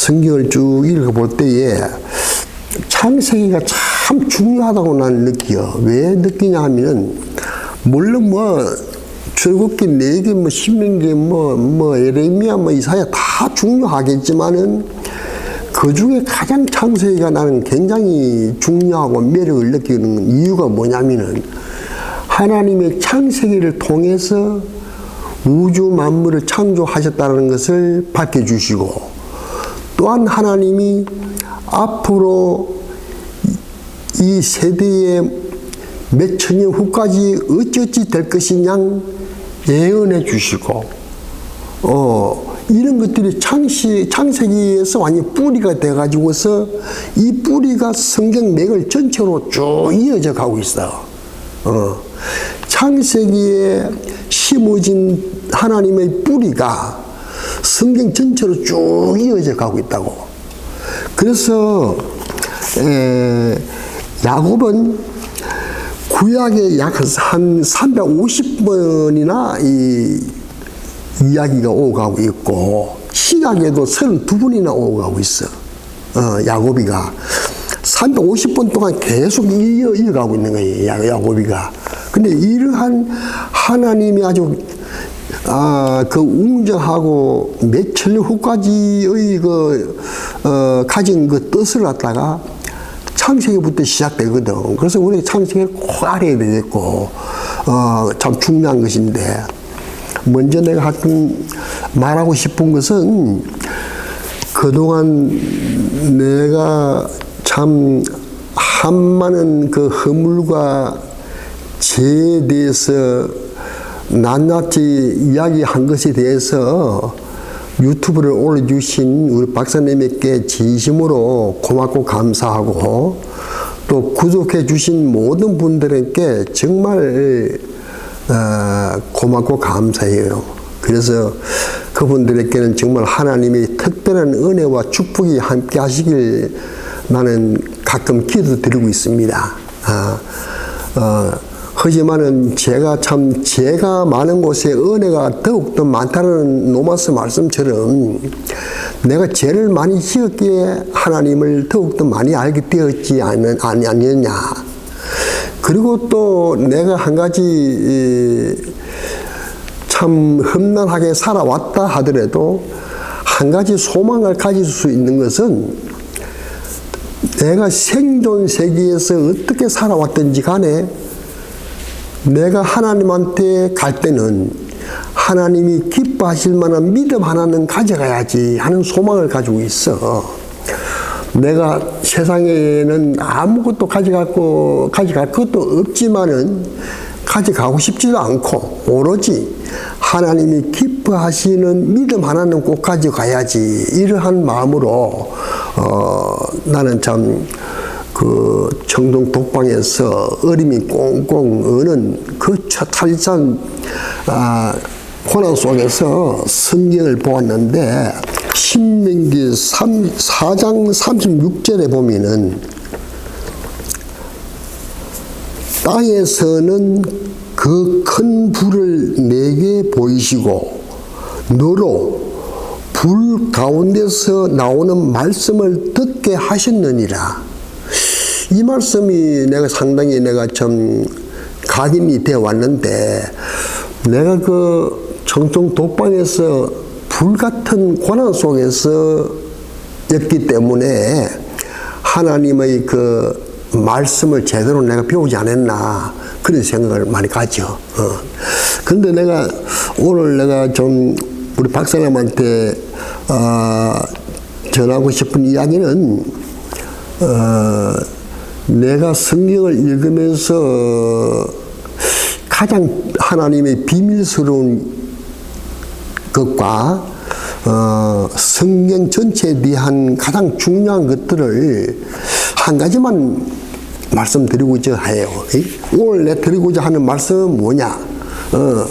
성경을 쭉 읽어볼 때에 창세기가 참 중요하다고 나는 느껴. 왜 느끼냐 하면은, 물론 뭐, 출국기 네 개, 뭐, 신명기, 뭐, 뭐, 에레미야, 뭐, 이사야 다 중요하겠지만은, 그 중에 가장 창세기가 나는 굉장히 중요하고 매력을 느끼는 이유가 뭐냐면은, 하나님의 창세기를 통해서 우주 만물을 창조하셨다는 것을 밝혀주시고, 또한 하나님이 앞으로 이 세대에 몇 천년 후까지 어찌어찌 될 것이냐 예언해 주시고, 어, 이런 것들이 창시, 창세기에서 완전 뿌리가 돼가지고서 이 뿌리가 성경 맥을 전체로 쭉 이어져 가고 있어. 어, 창세기에 심어진 하나님의 뿌리가 성경 전체로 쭉 이어져 가고 있다고. 그래서 에, 야곱은 구약에 약 한 350번이나 이 이야기가 오고 가고 있고 신약에도 32번이나 오고 가고 있어. 어, 야곱이가 350번 동안 계속 이어 이어가고 있는 거예요. 야, 야곱이가. 근데 이러한 하나님이 아주 아, 그 웅정하고 몇 천 년 후까지의 그, 어, 가진 그 뜻을 갖다가 창세기부터 시작되거든. 그래서 우리 창세기를 꼭 알아야 되겠고, 어, 참 중요한 것인데, 먼저 내가 하여튼 말하고 싶은 것은 그동안 내가 참 한많은 그 허물과 죄에 대해서 낱낱이 이야기한 것에 대해서 유튜브를 올려주신 우리 박사님에게 진심으로 고맙고 감사하고 또 구독해 주신 모든 분들에게 정말 어, 고맙고 감사해요. 그래서 그분들에게는 정말 하나님의 특별한 은혜와 축복이 함께 하시길 나는 가끔 기도 드리고 있습니다. 아, 어, 하지만은 제가 참 죄가 많은 곳에 은혜가 더욱더 많다는 노마스 말씀처럼 내가 죄를 많이 지었기에 하나님을 더욱더 많이 알게 되었지 않, 아니었냐. 그리고 또 내가 한 가지 참 험난하게 살아왔다 하더라도 한 가지 소망을 가질 수 있는 것은 내가 생존 세계에서 어떻게 살아왔든지 간에 내가 하나님한테 갈 때는 하나님이 기뻐하실 만한 믿음 하나는 가져가야지 하는 소망을 가지고 있어. 내가 세상에는 아무것도 가져가고 가져갈 것도 없지만은 가져가고 싶지도 않고 오로지 하나님이 기뻐하시는 믿음 하나는 꼭 가져가야지 이러한 마음으로 어, 나는 참 그 청동 독방에서 어림이 꽁꽁 어는 그 탈산 아, 고난 속에서 성경을 보았는데 신명기 3, 4장 36절에 보면은 땅에서는 그 큰 불을 내게 보이시고 너로 불 가운데서 나오는 말씀을 듣게 하셨느니라. 이 말씀이 내가 상당히 내가 좀 각인이 되어 왔는데 내가 그 정통 독방에서 불 같은 고난 속에서 였기 때문에 하나님의 그 말씀을 제대로 내가 배우지 않았나 그런 생각을 많이 가죠. 어. 근데 내가 오늘 내가 좀 우리 박사님한테 어, 전하고 싶은 이야기는 어, 내가 성경을 읽으면서 가장 하나님의 비밀스러운 것과 어, 성경 전체에 대한 가장 중요한 것들을 한 가지만 말씀드리고자 해요. 오늘 내 드리고자 하는 말씀은 뭐냐? 어,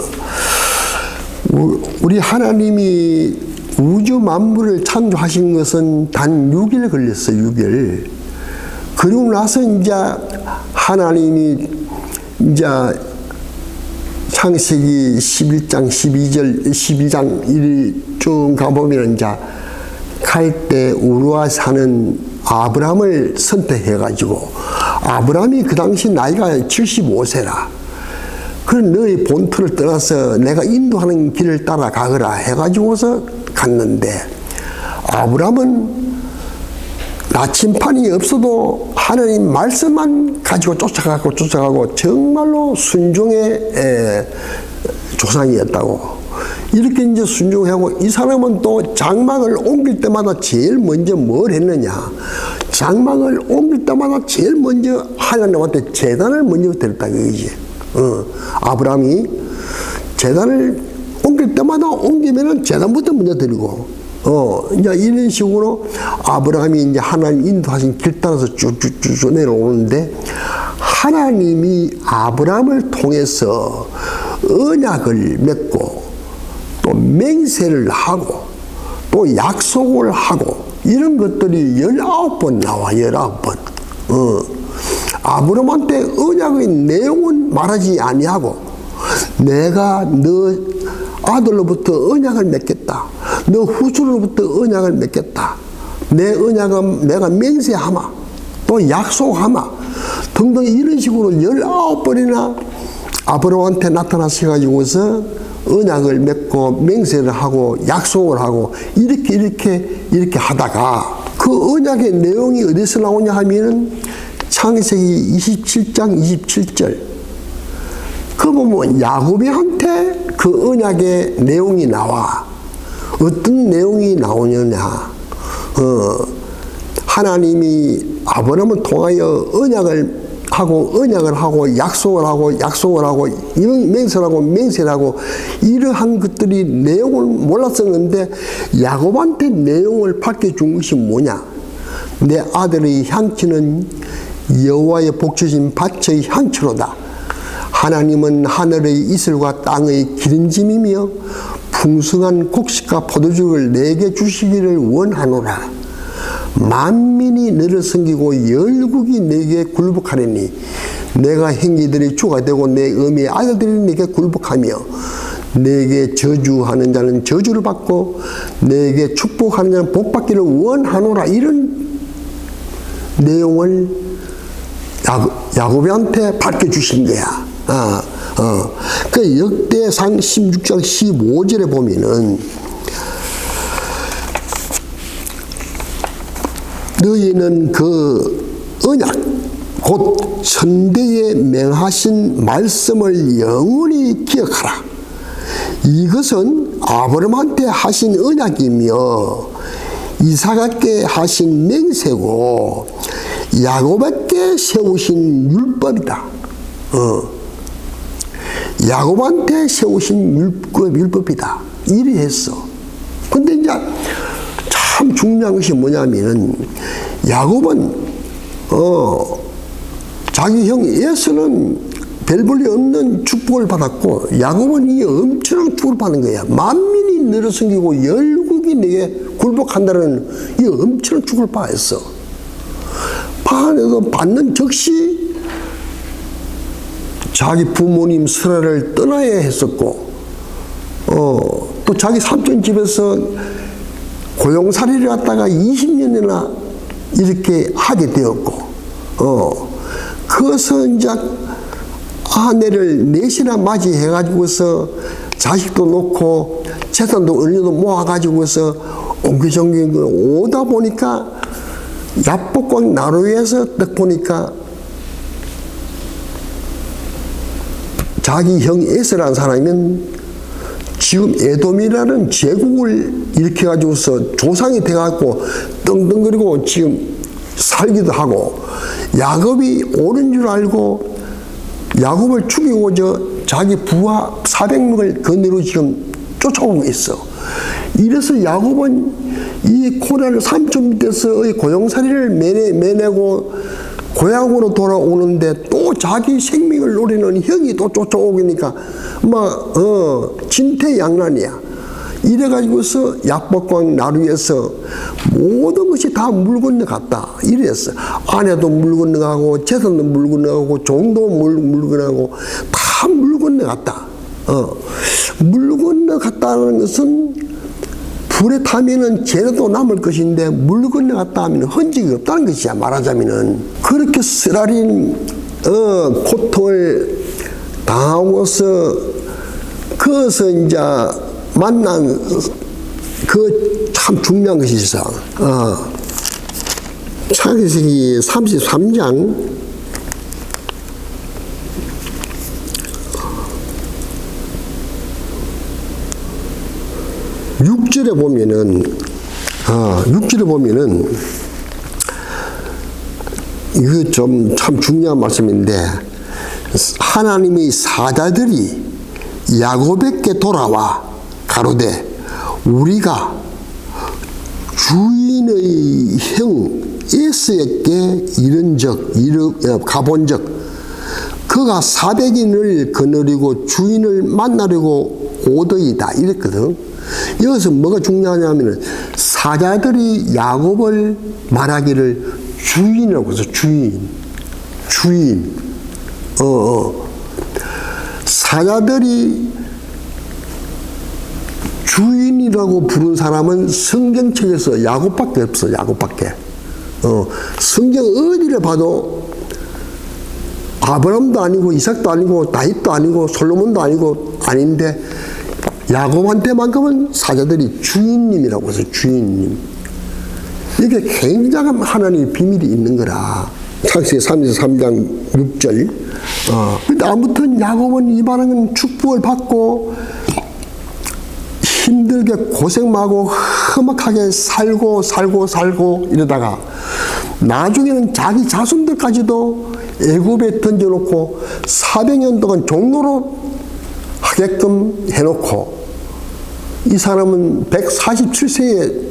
우리 하나님이 우주 만물을 창조하신 것은 단 6일 걸렸어요, 6일. 그러고 나서 이제 하나님이 이제 창세기 11장 12절 12장 1쭉 가보면 이제 갈대 우루와 사는 아브라함을 선택해 가지고 아브라함이 그 당시 나이가 75세라. 그런 너의 본토를 떠나서 내가 인도하는 길을 따라 가거라 해가지고서 갔는데 아브라함은 나침판이 없어도 하나님 말씀만 가지고 쫓아가고 쫓아가고 정말로 순종의 에, 조상이었다고. 이렇게 이제 순종하고 이 사람은 또 장막을 옮길 때마다 제일 먼저 뭘 했느냐. 장막을 옮길 때마다 제일 먼저 하나님한테 재단을 먼저 드렸다 그거지. 어, 아브라함이 재단을 옮길 때마다 옮기면은 재단부터 먼저 드리고 어, 이제 이런 식으로 아브라함이 이제 하나님 인도하신 길 따라서 쭉쭉쭉 내려오는데 하나님이 아브라함을 통해서 언약을 맺고 또 맹세를 하고 또 약속을 하고 이런 것들이 열아홉 번 나와 열아홉 번. 어. 아브라함한테 언약의 내용은 말하지 아니하고 내가 너 아들로부터 언약을 맺겠다. 너 후손으로부터 언약을 맺겠다. 내 언약은 내가 맹세하마. 또 약속하마. 등등 이런 식으로 열아홉 번이나 아브라함한테 나타나셔가지고서 언약을 맺고 맹세를 하고 약속을 하고 이렇게 이렇게 이렇게 하다가 그 언약의 내용이 어디서 나오냐 하면은 창세기 27장 27절 그 보면 야곱이한테 그 언약의 내용이 나와 어떤 내용이 나오느냐. 어, 하나님이 아브라함을 통하여 언약을 하고 언약을 하고 약속을 하고 약속을 하고 맹세를 하고 맹세를 하고 이러한 것들이 내용을 몰랐었는데 야곱한테 내용을 밝혀 준 것이 뭐냐. 내 아들의 향기는 여호와의 복주신 밭의 향초로다. 하나님은 하늘의 이슬과 땅의 기름짐이며 풍성한 곡식과 포도주를 내게 주시기를 원하노라 만민이 너를 섬기고 열국이 내게 굴복하리니 내가 행기들이 주가 되고 내 음의 아들들이 내게 굴복하며 내게 저주하는 자는 저주를 받고 내게 축복하는 자는 복받기를 원하노라 이런 내용을 야곱이한테 밝혀주신 거야. 어, 어. 그 역대상 16장 15절에 보면은 너희는 그 언약 곧 천대에 맹하신 말씀을 영원히 기억하라. 이것은 아브라함한테 하신 언약이며 이삭에게 하신 맹세고 야곱에게 세우신 율법이다. 어. 야곱한테 세우신 율법, 율법이다. 이리 했어. 근데 이제 참 중요한 것이 뭐냐면은 야곱은 어 자기 형 예수는 별 볼이 없는 축복을 받았고 야곱은 이 엄청난 축복을 받는 거야. 만민이 너를 섬기고 열국이 내게 굴복한다는 이 엄청난 축복을 받았어. 받아도 받는 즉시 자기 부모님 설화를 떠나야 했었고 어, 또 자기 삼촌 집에서 고용살이를 갖다가 20년이나 이렇게 하게 되었고, 어, 그것은 이제 아내를 넷이나 맞이해가지고서 자식도 놓고 재산도 얼려도 모아가지고서 옹기종기 오다 보니까 야복광 나루에서 딱 보니까 자기 형 에스라는 사람은 지금 에돔이라는 제국을 일으켜가지고서 조상이 돼갖고 떵떵거리고 지금 살기도 하고 야곱이 오는 줄 알고 야곱을 죽이고 저 자기 부하 400명을 건너로 지금 쫓아오고 있어. 이래서 야곱은 이 고난을 삼촌 밑에서의 고용살이를 매내, 매내고 고향으로 돌아오는데 또 자기 생명을 노리는 형이 또 쫓아오니까 막, 어, 진퇴양난이야. 이래가지고서 약복광 나루에서 모든 것이 다 물 건너갔다. 이랬어. 아내도 물 건너가고, 재산도 물 건너가고, 종도 물, 물 건너가고, 다 물 건너갔다. 어. 물 건너갔다는 것은 불에 타면은 재료도 남을 것인데 물 건너갔다 하면 흔적이 없다는 것이야 말하자면은 그렇게 쓰라린 어, 고통을 당하고서 그것을 이제 만난 그 참 중요한 것이 있어. 어. 창세기 33장 6절에 보면은 아, 6절에 보면은 이거 좀참 중요한 말씀인데 하나님의 사자들이 야곱에게 돌아와 가로되 우리가 주인의 형 에스에게 이른적 이르 어, 가본 적 그가 사백인을 거느리고 주인을 만나려고 오더이다 이랬거든. 여기서 뭐가 중요하냐면은 사자들이 야곱을 말하기를 주인이라고 해서 주인, 주인, 어, 어. 사자들이 주인이라고 부른 사람은 성경책에서 야곱밖에 없어, 야곱밖에. 어, 성경 어디를 봐도 아브람도 아니고 이삭도 아니고 다윗도 아니고 솔로몬도 아니고 아닌데 야곱한테만큼은 사자들이 주인님이라고 해서 주인님. 이게 굉장한 하나님의 비밀이 있는 거라. 창세기 33장 6절. 어. 아무튼 야곱은 이만한 축복을 받고 힘들게 고생하고 험악하게 살고 살고 살고 이러다가 나중에는 자기 자손들까지도 애굽에 던져놓고 400년 동안 종로로 하게끔 해놓고 이 사람은 147세에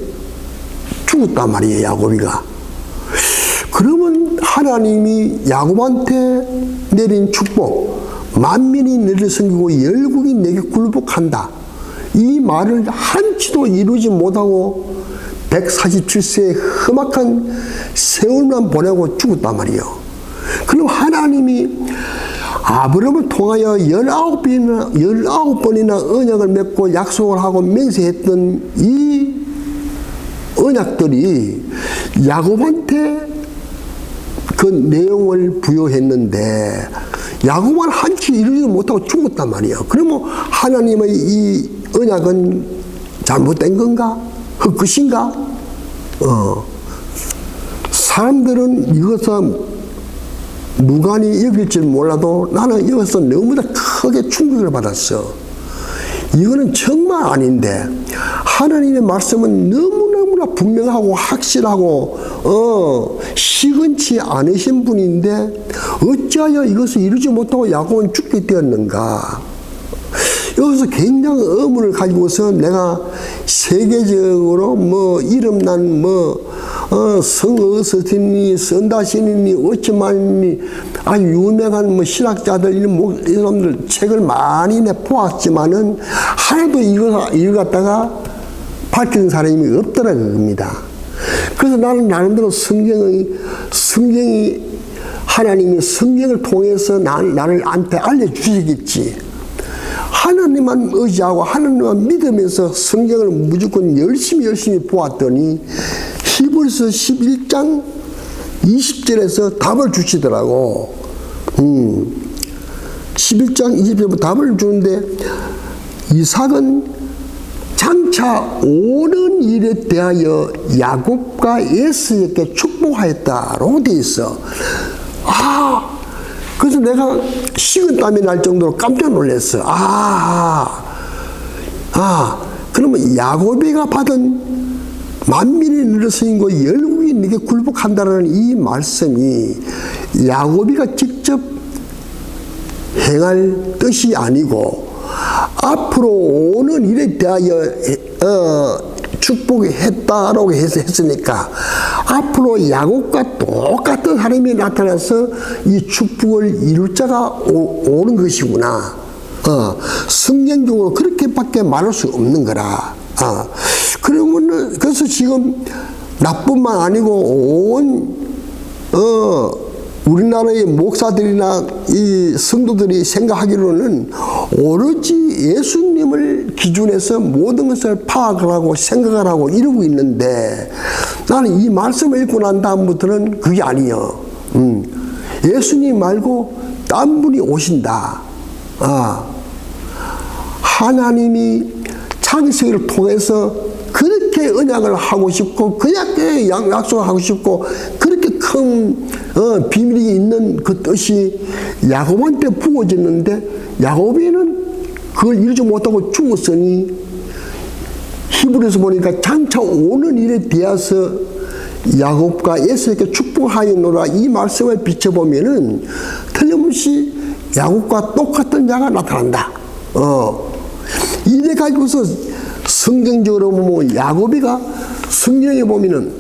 죽었단 말이에요 야곱이가 그러면 하나님이 야곱한테 내린 축복 만민이 너를 섬기고 열국이 내게 굴복한다 이 말을 한치도 이루지 못하고 147세의 험악한 세월만 보내고 죽었단 말이에요. 그럼 하나님이 아브라함을 통하여 19번이나, 19번이나 언약을 맺고 약속을 하고 맹세했던 이 언약들이 야곱한테 그 내용을 부여했는데 야곱은 한치 이루지 못하고 죽었단 말이에요. 그러면 하나님의 이 언약은 잘못된 건가? 헛것인가? 어. 사람들은 이것을 무관히 여길 줄 몰라도 나는 여기서 너무나 크게 충격을 받았어. 이거는 정말 아닌데 하나님의 말씀은 너무너무나 분명하고 확실하고 어 시근치 않으신 분인데 어찌하여 이것을 이루지 못하고 야곱은 죽게 되었는가 여기서 굉장히 의문을 가지고서 내가 세계적으로 뭐 이름난 뭐 어, 성어스틴이 선다신이니 어찌만이니 아주 유명한 뭐 신학자들 이런 뭐 이놈들 책을 많이 내 보았지만은 하나도 이거 이거 갖다가 밝히는 사람이 없더라 그겁니다. 그래서 나는 나름대로 성경의 성경이 하나님이 성경을 통해서 나, 나를 한테 알려주시겠지. 하나님만 의지하고 하나님만 믿으면서 성경을 무조건 열심히 열심히 보았더니 히브리서 11장 20절에서 답을 주시더라고. 음. 11장 20절부터 답을 주는데 이삭은 장차 오는 일에 대하여 야곱과 에스에게 축복하였다라고 돼 있어. 아, 그래서 내가 식은 땀이 날 정도로 깜짝 놀랐어. 아, 아, 그러면 야곱이가 받은 만민이 늘어서인고 열국이 네게 굴복한다는 이 말씀이 야곱이가 직접 행할 뜻이 아니고 앞으로 오는 일에 대하여 어, 축복했다라고 해서 했으니까 앞으로 야곱과 똑같은 하나님이 나타나서 이 축복을 이룰 자가 오, 는 것이구나. 어, 성경적으로 그렇게밖에 말할 수 없는 거라. 어, 그러면 그래서 지금 나뿐만 아니고 온 어, 우리나라의 목사들이나 이 성도들이 생각하기로는 오로지 예수님을 기준해서 모든 것을 파악을 하고 생각을 하고 이러고 있는데 나는 이 말씀을 읽고 난 다음부터는 그게 아니요. 음, 예수님 말고 딴 분이 오신다. 아, 하나님이 창세기를 통해서 언약을 하고 싶고 약- 약속을 하고 싶고 그렇게 큰 어, 비밀이 있는 그 뜻이 야곱한테 부어졌는데 야곱이는 그걸 이루지 못하고 죽었으니 히브리서 보니까 장차 오는 일에 대해서 야곱과 에서에게 축복하였노라 이 말씀을 비춰보면은 틀림없이 야곱과 똑같은 자가 나타난다. 어. 이래 가지고서 성경적으로 보면 야곱이가 성경에 보면은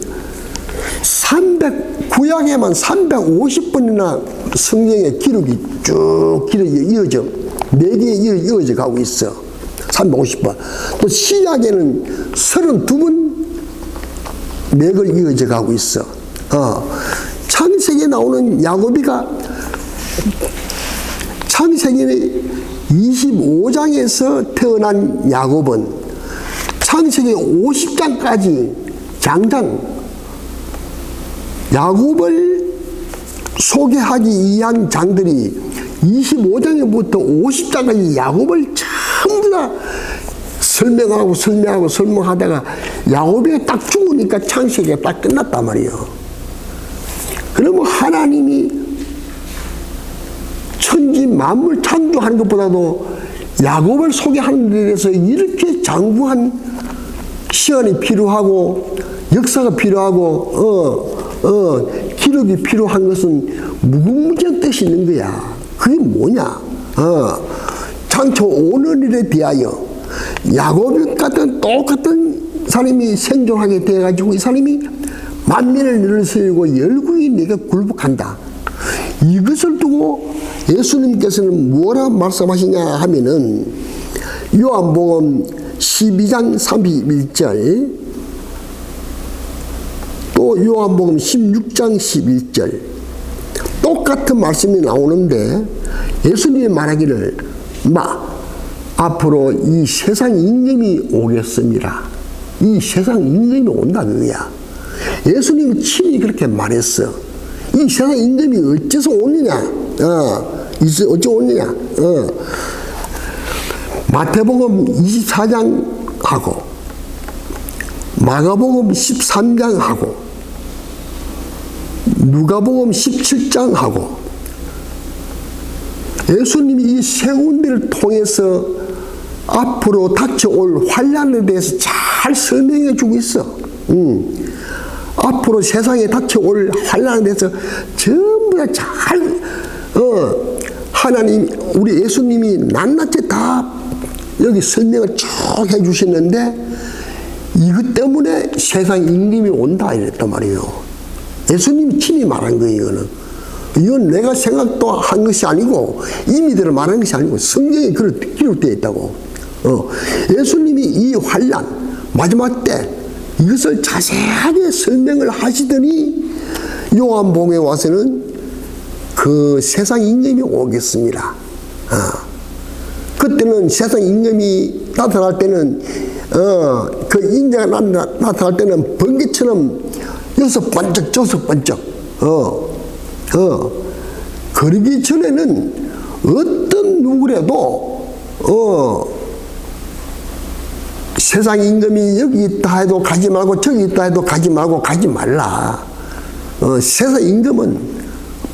300 구약에만 350번이나 성경의 기록이 쭉 기록이 이어져 네 개에 이어- 이어져 가고 있어. 350번. 또 시약에는 32번 맥을 이어져 가고 있어. 어. 창세기에 나오는 야곱이가 창세기 25장에서 태어난 야곱은 창세기 50장까지 장장 야곱을 소개하기 위한 장들이 25장부터 50장까지 야곱을 전부 다 설명하고 설명하고 설명하다가 야곱이 딱 죽으니까 창세기가 딱 끝났단 말이에요. 그러면 하나님이 천지 만물 창조하는 것보다도 야곱을 소개하는 데 대해서 이렇게 장구한 시간이 필요하고 역사가 필요하고 어, 어, 기록이 필요한 것은 무궁무진한 뜻이 있는 거야. 그게 뭐냐? 어, 장초 오는 일에 대하여 야곱 같은 똑같은 사람이 생존하게 돼가지고 이 사람이 만민을 늘세우고 열국이 내가 굴복한다. 이것을 두고 예수님께서는 뭐라 말씀하시냐 하면은 요한복음 12장 31절 또 요한복음 16장 11절 똑같은 말씀이 나오는데 예수님이 말하기를 마 앞으로 이 세상 임금이 오겠습니다. 이 세상 임금이 온다 그거야. 예수님이 친히 그렇게 말했어. 이 세상 임금이 어째서 오느냐? 어, 어째 오느냐? 어. 마태복음 24장 하고 마가복음 13장 하고 누가복음 17장 하고 예수님이 이 세 군데를 통해서 앞으로 닥쳐올 환란에 대해서 잘 설명해 주고 있어. 음. 앞으로 세상에 닥쳐올 환란에 대해서 전부 다 잘, 어, 하나님, 우리 예수님이 낱낱이 다 여기 설명을 쭉 해주시는데 이것 때문에 세상 임금이 온다 이랬단 말이에요. 예수님이 친히 말한 거예요, 이거는. 이건 내가 생각도 한 것이 아니고 이미대로 말한 것이 아니고 성경에 그렇게 기록되어 있다고. 어, 예수님이 이 환란 마지막 때 이것을 자세하게 설명을 하시더니 요한복음에 와서는 그 세상 임금이 오겠습니다. 어. 그때는 세상 임금이 나타날 때는 어, 그 인자가 나, 타날 때는 번개처럼 여섯 번쩍 저섯 번쩍 어, 어, 그러기 전에는 어떤 누구라도 어, 세상 임금이 여기 있다 해도 가지 말고 저기 있다 해도 가지 말고 가지 말라. 어, 세상 임금은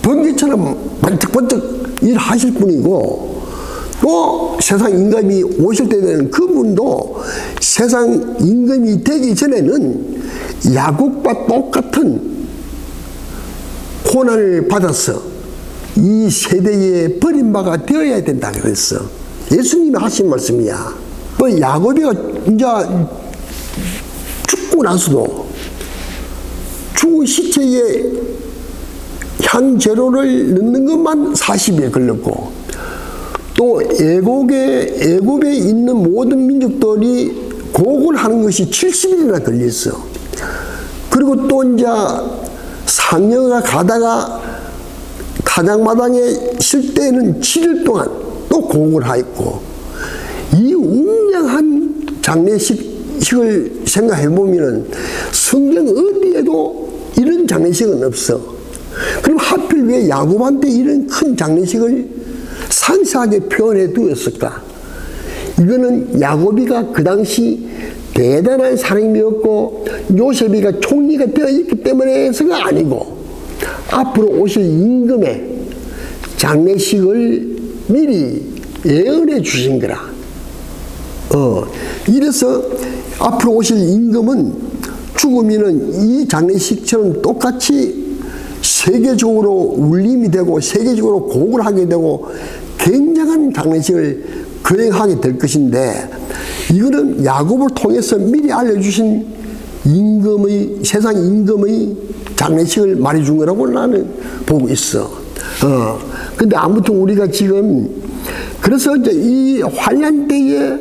번개처럼 번쩍번쩍 일하실 분이고 또 세상 임금이 오실 때는 그분도 세상 임금이 되기 전에는 야곱과 똑같은 고난을 받아서 이 세대에 버림바가 되어야 된다 그랬어. 예수님이 하신 말씀이야. 그 야곱이가 이제 죽고 나서도 죽은 시체에 향재료를 넣는 것만 40일 걸렸고 또 애곡에 애굽에 있는 모든 민족들이 곡을 하는 것이 70일이나 걸렸어. 그리고 또 이제 상여가 가다가 사장마당에 쉴 때에는 7일 동안 또 공을 하였고 이 웅장한 장례식을 생각해 보면은 성경 어디에도 이런 장례식은 없어. 그럼 하필 왜 야곱한테 이런 큰 장례식을 상세하게 표현해 두었을까? 이거는 야곱이가 그 당시 대단한 사람이었고 요셉이가 총리가 되어 있기 때문에서가 아니고 앞으로 오실 임금의 장례식을 미리 예언해 주신 거라. 어, 이래서 앞으로 오실 임금은 죽으면은 이 장례식처럼 똑같이 세계적으로 울림이 되고 세계적으로 곡을 하게 되고 굉장한 장례식을 거행하게 될 것인데 이거는 야곱을 통해서 미리 알려주신 임금의 세상 임금의 장례식을 말해준 거라고 나는 보고 있어. 어. 근데 아무튼 우리가 지금 그래서 이제 이 환란 때에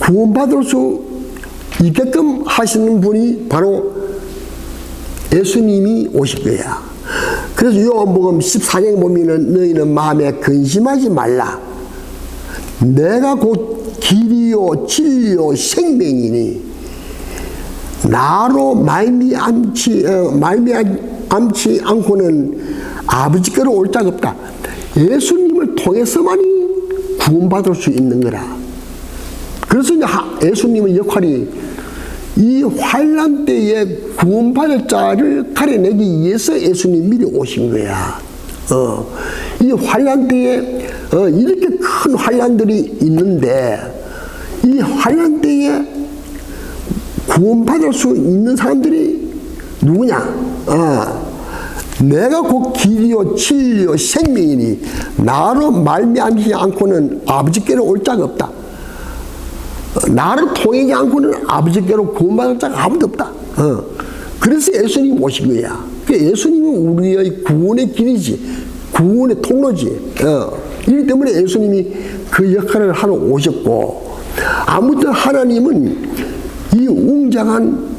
구원받을 수 있게끔 하시는 분이 바로 예수님이 오실 거야. 그래서 요한복음 14장에 보면은 너희는 마음에 근심하지 말라. 내가 곧 길이요 진리요 생명이니 나로 말미암지 어, 말미암지 않고는 아버지께로 올 자가 없다. 예수님을 통해서만이 구원받을 수 있는 거라. 그래서 이제 하- 예수님의 역할이 이 환란 때에 구원받을 자를 가려내기 위해서 예수님 미리 오신 거야. 어, 이 환란 때에 어, 이렇게 큰 환란들이 있는데 이 환란 때에 구원받을 수 있는 사람들이 누구냐? 어, 내가 곧 길이요 진리요 생명이니 나로 말미암지 않고는 아버지께로 올 자가 없다. 어, 나를 통하지 않고는 아버지께로 구원받을 자가 아무도 없다. 어. 그래서 예수님 오신 거야. 그 예수님은 우리의 구원의 길이지, 구원의 통로지. 어. 이기 때문에 예수님이 그 역할을 하러 오셨고, 아무튼 하나님은 이 웅장한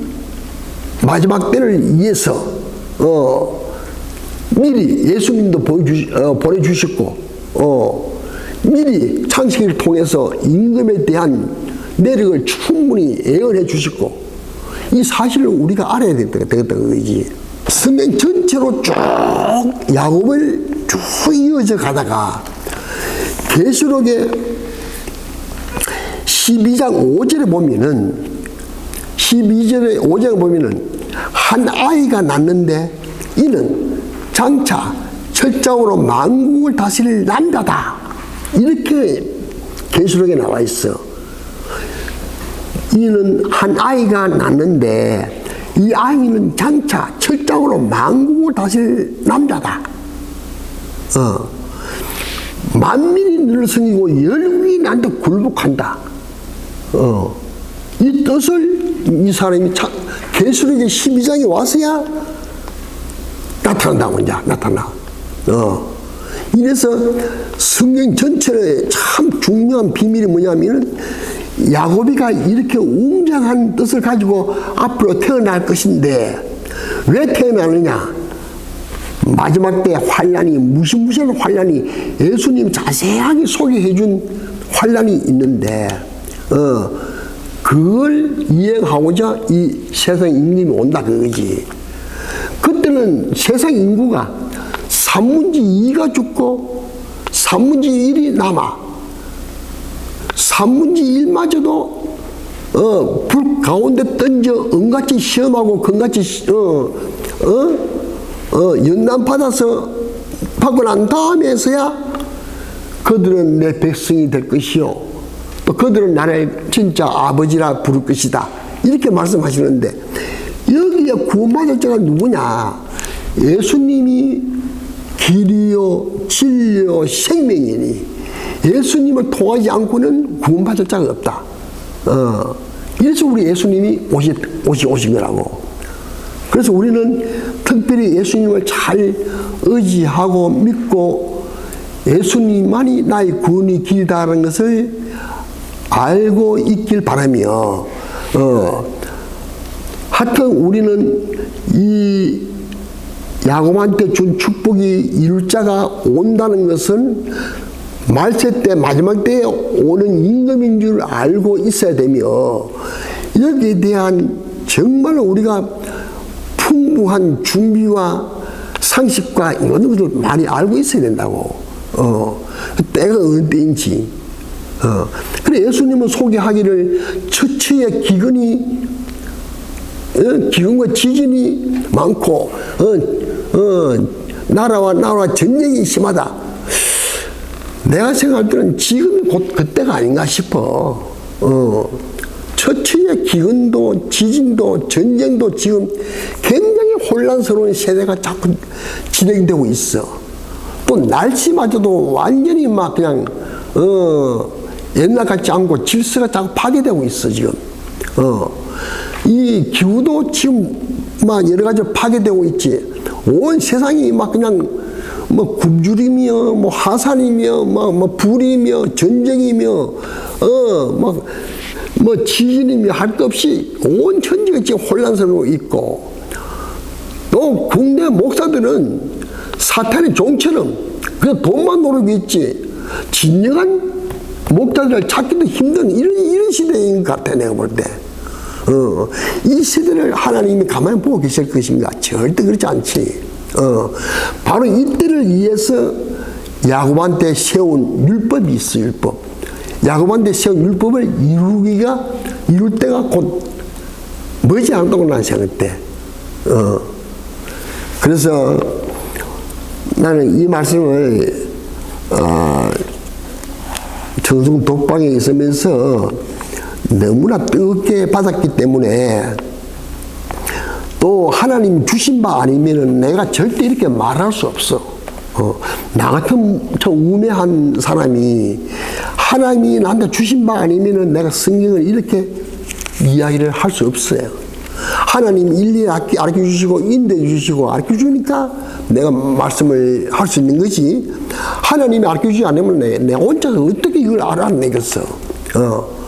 마지막 때를 위해서 어, 미리 예수님도 보여주, 어, 보내주셨고 어, 미리 창세기를 통해서 임금에 대한 내력을 충분히 예언해 주셨고 이 사실을 우리가 알아야 되겠다 그거지 성경 전체로 쭉 야곱을 쭉 이어져 가다가 계시록의 12장 5절에 보면은 12절에 5장에 보면은 한 아이가 낳는데 이는 장차 철장으로 만국을 다스릴 남자다. 이렇게 계시록에 나와 있어. 이는 한 아이가 낳는데 이 아이는 장차 철장으로 만국을 다스릴 남자다. 어. 만민이 늘 성이고 열국이 난다 굴복한다. 어. 이 뜻을 이 사람이 참 계시록의 12장에 와서야 나타난다고 이제 나타나. 어. 이래서 성경 전체의 참 중요한 비밀이 뭐냐면은 야곱이가 이렇게 웅장한 뜻을 가지고 앞으로 태어날 것인데 왜 태어나느냐? 마지막 때 환란이 무시무시한 환란이 예수님 자세하게 소개해 준 환란이 있는데 어 그걸 이행하고자 이 세상 임금이 온다 그거지. 그때는 세상 인구가 3분지 2가 죽고 3분지 1이 남아 3분지 1마저도 어, 불 가운데 던져 은같이 시험하고 금같이 시- 어, 어, 어, 연단 받아서 받고 난 다음에서야 그들은 내 백성이 될 것이요. 또 그들은 나를 진짜 아버지라 부를 것이다. 이렇게 말씀하시는데 여기에 구원받을 자가 누구냐? 예수님이 길이요, 진리요, 생명이니 예수님을 통하지 않고는 구원받을 자가 없다. 어, 이래서 우리 예수님이 오시, 오시, 오신 거라고. 그래서 우리는 특별히 예수님을 잘 의지하고 믿고 예수님만이 나의 구원의 길이다라는 것을 알고 있길 바라며, 어, 하여튼 우리는 이 야곱한테 준 축복이 이룰 자가 온다는 것은 말세 때 마지막 때에 오는 임금인 줄 알고 있어야 되며 여기에 대한 정말 우리가 풍부한 준비와 상식과 이런 것을 많이 알고 있어야 된다고. 어, 때가 때인지. 어. 그래 예수님은 소개하기를 처처의 기근이 어, 기근과 지진이 많고 어, 어, 나라와 나라와 전쟁이 심하다. 내가 생각할 때는 지금이 곧 그때가 아닌가 싶어. 어, 처처의 기근도 지진도 전쟁도 지금 굉장히 혼란스러운 세대가 자꾸 진행되고 있어. 또 날씨마저도 완전히 막 그냥 어, 옛날 같지 않고 질서가 자꾸 파괴되고 있어 지금. 어, 이 기후도 지금 막 여러 가지 파괴되고 있지. 온 세상이 막 그냥 뭐 굶주리며 뭐 하산이며 뭐, 뭐 불이며 전쟁이며 어막 뭐 지진이며 할 것 없이 온 천지가 지금 혼란스러워 있고 또 국내 목사들은 사탄의 종처럼 그 돈만 노리고 있지 진정한 목자들을 찾기도 힘든 이런 이런 시대인 것 같아 내가 볼 때. 어, 이 시대를 하나님이 가만히 보고 계실 것인가? 절대 그렇지 않지. 어, 바로 이때를 위해서 야곱한테 세운 율법이 있어, 율법. 야곱한테 세운 율법을 이루기가, 이룰 때가 곧 머지 않다고 난 생각돼. 어. 그래서 나는 이 말씀을, 어, 청송 독방에 있으면서 너무나 뜨겁게 받았기 때문에 또 하나님 주신 바 아니면은 내가 절대 이렇게 말할 수 없어. 어, 나 같은 저 우매한 사람이 하나님이 나한테 주신 바 아니면은 내가 성경을 이렇게 이야기를 할 수 없어요. 하나님 일일이 알려 주시고 인도해 주시고 알려 주니까 내가 말씀을 할 수 있는 거지. 하나님이 알려 주지 않으면 내, 내 혼자서 어떻게 이걸 알아내겠어. 어.